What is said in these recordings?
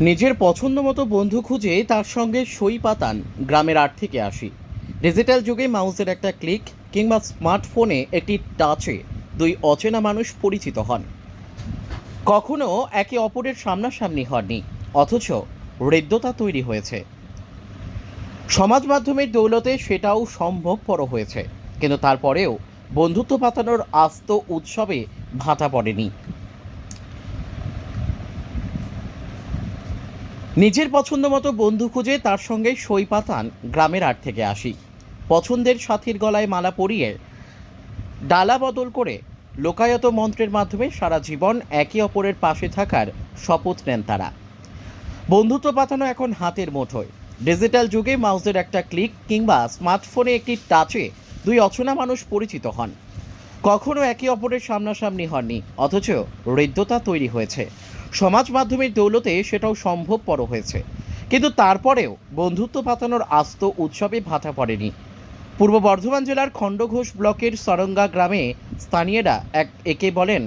নিজের পছন্দ মতো বন্ধু খুঁজে তার সঙ্গে সই পাতান গ্রামের আট থেকে আসি ডিজিটাল যুগে মাউসের একটা ক্লিক কিংবা স্মার্টফোনে একটি টাচে দুই অচেনা মানুষ পরিচিত হন। কখনো একে অপরের সামনাসামনি হননি, অথচ হৃদ্যতা তৈরি হয়েছে। সমাজ মাধ্যমের দৌলতে সেটাও সম্ভবপর হয়েছে, কিন্তু তারপরেও বন্ধুত্ব পাতানোর আস্ত উৎসবে ভাটা পড়েনি। নিজের পছন্দ মতো বন্ধু খুঁজে তার সঙ্গে সই পাতান গ্রামের আট থেকে আসি পছন্দের সাথীর গলায় মালা পরিয়ে ডালা বদল করে লোকায়ত মন্ত্রের মাধ্যমে সারা জীবন একে অপরের পাশে থাকার শপথ নেন তারা। বন্ধুত্ব পাতানো এখন হাতের মুঠোয়। ডিজিটাল যুগে মাউসের একটা ক্লিক কিংবা স্মার্টফোনে একটি টাচে দুই অচেনা মানুষ পরিচিত হন। কখনো একে অপরের সামনাসামনি হননি, অথচ হৃদ্যতা তৈরি হয়েছে। সমাজ মাধ্যমের দৌলতে সেটাও সম্ভবপর হয়েছে। কিন্তু তারপরেও বন্ধুত্ব পাতানোর আস্ত উৎসবে ভাটা পড়েনি। পূর্ব বর্ধমান জেলার খণ্ডঘোষ ব্লকের সরঙ্গা গ্রামে স্থানীয়রা এক একে বলেন,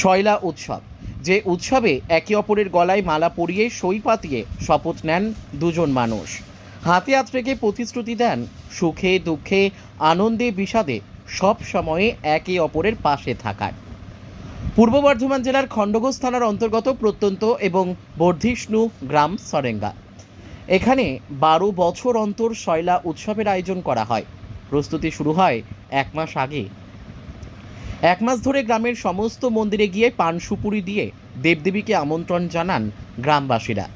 শয়লা উৎসব। যে উৎসবে একে অপরের গলায় মালা পরিয়ে সই পাতিয়ে শপথ নেন দুজন মানুষ। হাতে হাত রেখে প্রতিশ্রুতি দেন, সুখে, দুঃখে, আনন্দে, বিষাদে সব সময়ে একে অপরের পাশে থাকার। পূর্ব বর্ধমান জেলার খণ্ডঘোষ থানার অন্তর্গত প্রত্যন্ত এবং বর্ধিষ্ণু গ্রাম সরেঙ্গা। এখানে বারো বছর অন্তর শয়লা উৎসবের আয়োজন করা হয়। প্রস্তুতি শুরু হয় এক মাস আগে। এক মাস ধরে গ্রামের সমস্ত মন্দিরে গিয়ে পান সুপুরি দিয়ে দেবদেবীকে আমন্ত্রণ জানান গ্রামবাসীরা।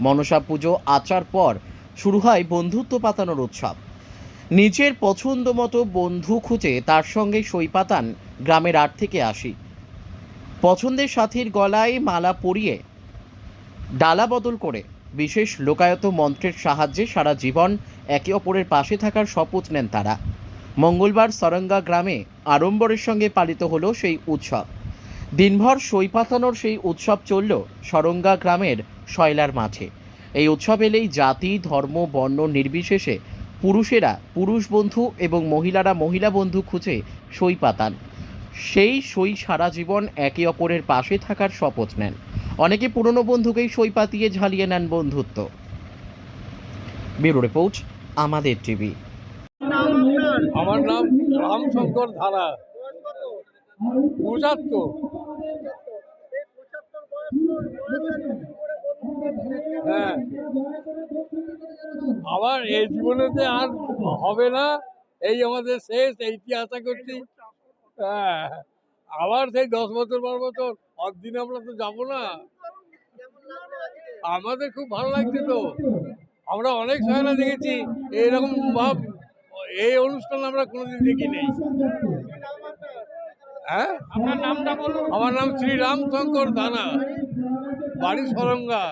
মনসা পুজো আচার পর শুরু হয় বন্ধুত্ব পাতানোর উৎসব। নিজের পছন্দ মতো বন্ধু খুঁজে তার সঙ্গে সই পাতান গ্রামের আট থেকে আসি পছন্দের সাথীর গলায় মালা পরিয়ে ডালা বদল করে বিশেষ লোকায়ত মন্ত্রের সাহায্যে সারা জীবন একে অপরের পাশে থাকার শপথ নেন তারা। মঙ্গলবার সরঙ্গা গ্রামে আড়ম্বরের সঙ্গে পালিত হলো সেই উৎসব। দিনভর সই পাতানোর সেই উৎসব চলল সরঙ্গা গ্রামের শয়লার মাঠে। এই উৎসব এলেই জাতি, ধর্ম, বর্ণ নির্বিশেষে পুরুষেরা, পুরুষ বন্ধু এবং মহিলারা মহিলা বন্ধু খুঁজে সই পাতান। সেই সই সারা জীবন একে অপরের পাশে থাকার শপথ নেন। অনেকে পুরনো বন্ধুকেই সই পাতিয়ে ঝালিয়ে নেন বন্ধুত্ব। ব্যুরো রিপোর্ট, আমাদের টিভি। আমার নাম রামশঙ্কর ধারা। পঁচাত্তর। হ্যাঁ। আবার এই জীবনেতে আর হবে না। এই আমাদের শেষ এইটি আশা করছি? হ্যাঁ আবার সেই দশ বছর বারো বছর অদিন আমরা তো যাব না। আমাদের খুব ভালো লাগছে তো। আমরা অনেক সহায়তা দেখেছি এইরকম ভাব এই অনুষ্ঠান আমরা কোনোদিন দেখি নেই হ্যাঁ? আপনার নামটা বলুন। আমার নাম শ্রী রামশঙ্কর দানা বাড়ি সরঙ্গা।